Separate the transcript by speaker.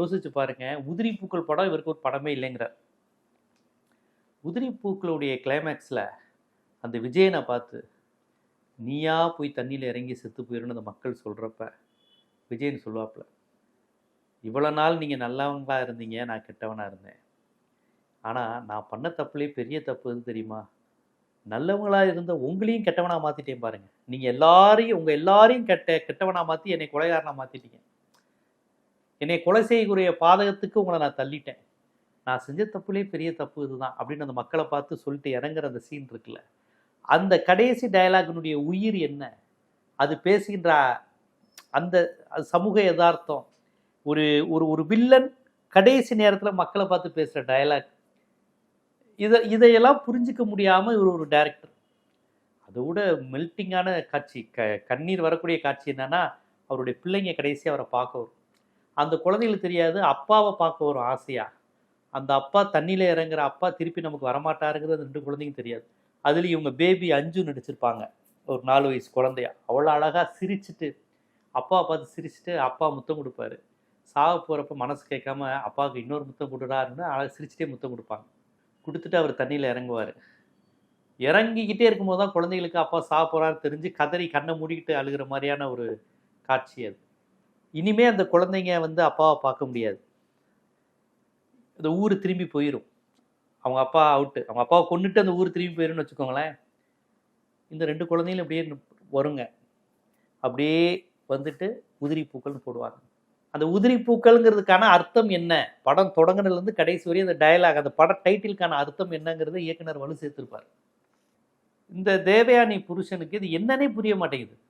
Speaker 1: யோசிச்சு பாருங்க. உதிரி பூக்கள் படம் இவருக்கு ஒரு படமே இல்லைங்கிறார். உதிரி பூக்களுடைய கிளைமேக்ஸில் அந்த விஜயனை பார்த்து நீயா போய் தண்ணியில் இறங்கி செத்து போயிருந்து அந்த மக்கள் சொல்கிறப்ப விஜயன் சொல்லுவாப்புல இவ்வளோ நாள் நீங்கள் நல்லவங்களாக இருந்தீங்க நான் கெட்டவனாக இருந்தேன். ஆனால் நான் பண்ண தப்புலேயே பெரிய தப்பு எது தெரியுமா? நல்லவங்களாக இருந்த உங்களையும் கெட்டவனாக மாற்றிட்டேன் பாருங்கள் நீங்கள் எல்லாரையும் உங்கள் எல்லாரையும் கெட்ட கெட்டவனாக மாற்றி என்னை கொலைகாரனாக மாற்றிட்டீங்க என்னை கொலை செய்யக்கூடிய பாதகத்துக்கு உங்களை நான் தள்ளிட்டேன். நான் செஞ்ச தப்புலேயே பெரிய தப்பு இதுதான் அப்படின்னு அந்த மக்களை பார்த்து சொல்லிட்டு இறங்குற அந்த சீன் இருக்குல்ல. அந்த கடைசி டயலாகினுடைய உயிர் என்ன? அது பேசுகின்ற அந்த சமூக யதார்த்தம் ஒரு ஒரு ஒரு வில்லன் கடைசி நேரத்தில் மக்களை பார்த்து பேசுகிற டயலாக் இதை இதையெல்லாம் புரிஞ்சிக்க முடியாமல் இவர் ஒரு டைரக்டர் அதோட மெல்ட்டிங்கான காட்சி க கண்ணீர் வரக்கூடிய காட்சி என்னன்னா அவருடைய பிள்ளைங்க கடைசி அவரை பார்க்க வரும். அந்த குழந்தைகளுக்கு தெரியாது அப்பாவை பார்க்க வரும் ஆசையா? அந்த அப்பா தண்ணியில் இறங்குற அப்பா திருப்பி நமக்கு வரமாட்டாருங்கிறது அந்த ரெண்டு குழந்தைங்க தெரியாது. அதுலேயும் இவங்க பேபி அஞ்சு நடிச்சிருப்பாங்க. ஒரு நாலு வயசு குழந்தையா. அவ்வளோ அழகாக சிரிச்சிட்டு அப்பாவை பார்த்து சிரிச்சிட்டு அப்பா முத்தம் கொடுப்பாரு. சாக போகிறப்ப மனசு கேட்காம அப்பாவுக்கு இன்னொரு முத்தம் கொடுறாருன்னு அழகாக சிரிச்சிட்டே முத்தம் கொடுப்பாங்க. கொடுத்துட்டு அவர் தண்ணியில் இறங்குவார். இறங்கிக்கிட்டே இருக்கும்போது தான் குழந்தைகளுக்கு அப்பா சாக போகிறான்னு தெரிஞ்சு கதறி கண்ணை மூடிக்கிட்டு அழுகிற மாதிரியான ஒரு காட்சி அது. இனிமே அந்த குழந்தைங்க வந்து அப்பாவை பார்க்க முடியாது. இந்த ஊர் திரும்பி போயிடும் அவங்க அப்பா அவுட்டு அவங்க அப்பாவை கொண்டுட்டு அந்த ஊர் திரும்பி போயிரும்னு வச்சுக்கோங்களேன். இந்த ரெண்டு குழந்தைங்களும் அப்படியே வருங்க. அப்படியே வந்துட்டு உதிரி பூக்கள்னு போடுவாங்க. அந்த உதிரி பூக்கள்ங்கிறதுக்கான அர்த்தம் என்ன? படம் தொடங்கினதுலேருந்து கடைசி வரையும் அந்த டயலாக் அந்த பட டைட்டிலுக்கான அர்த்தம் என்னங்கிறத இயக்குனர் வலு சேர்த்துருப்பார். இந்த தேவயானி புருஷனுக்கு இது என்னன்னே புரிய மாட்டேங்குது.